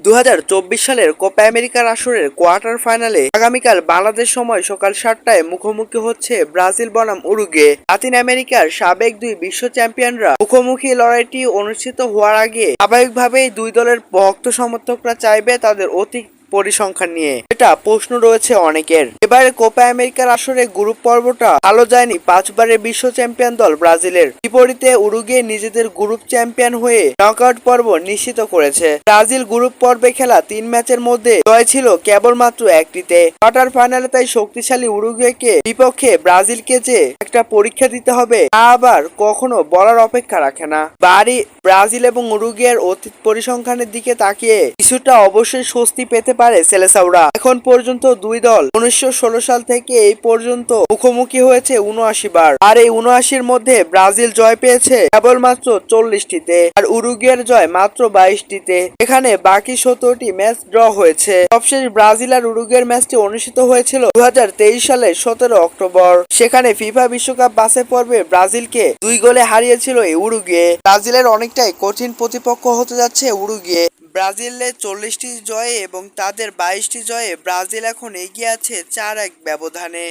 দু সালের কোপা আমেরিকার আসরের কোয়ার্টার ফাইনালে আগামীকাল বাংলাদেশ সময় সকাল সাতটায় মুখোমুখি হচ্ছে ব্রাজিল বনাম উরুগে লাতিন আমেরিকার সাবেক দুই বিশ্ব চ্যাম্পিয়নরা মুখোমুখি লড়াইটি অনুষ্ঠিত হওয়ার আগে স্বাভাবিকভাবেই দুই দলের ভক্ত সমর্থকরা চাইবে তাদের অতি পরিসংখ্যান নিয়ে। এটা প্রশ্ন রয়েছে অনেকের। এবারে কোপা আমেরিকার আসরে গ্রুপ পর্বটা ভালো যায়নি পাঁচবারের বিশ্ব চ্যাম্পিয়ন দল ব্রাজিলের। বিপরীতে উরুগে নিজেদের গ্রুপ চ্যাম্পিয়ন হয়ে নকআউট পর্ব নিশ্চিত করেছে। ব্রাজিল গ্রুপ পর্বে খেলা তিন ম্যাচের মধ্যে জয় ছিল কেবলমাত্র একটিতে। কোয়ার্টার ফাইনালে তাই শক্তিশালী উরুগুয়েকে বিপক্ষে ব্রাজিলকে যে একটা পরীক্ষা দিতে হবে, তা আবার কখনো বলার অপেক্ষা রাখে না। বাড়ি ব্রাজিল এবং উরুগুয়ের অতীত পরিসংখ্যানের দিকে তাকিয়ে কিছুটা অবশ্যই স্বস্তি পেতে পারে সেলেসাউরা। এখন পর্যন্ত দুই দল উনিশশো সাল থেকে এই পর্যন্ত মুখোমুখি হয়েছে উনআশি বার। আর এই উনআশির মধ্যে ব্রাজিল জয় পেয়েছে কেবলমাত্র চল্লিশটিতে আর উরুগুয়ের জয় মাত্র বাইশটিতে। এখানে বাকি সত্তরটি ম্যাচ ড্র হয়েছে। সবশেষ ব্রাজিল আর উরুগুয়ের ম্যাচটি অনুষ্ঠিত হয়েছিল দু সালে সতেরো অক্টোবর। সেখানে ফিফা বিশ্বকাপ বাসে পর্বে ব্রাজিলকে দুই গোলে হারিয়েছিল এই উরুগুয়ে। ব্রাজিলের অনেকটাই কঠিন প্রতিপক্ষ হতে যাচ্ছে উরুগুয়ে। ব্রাজিলের চল্লিশটি জয়ে এবং তাদের বাইশটি জয়ে ব্রাজিল এখন এগিয়ে আছে চার এক ব্যবধানে।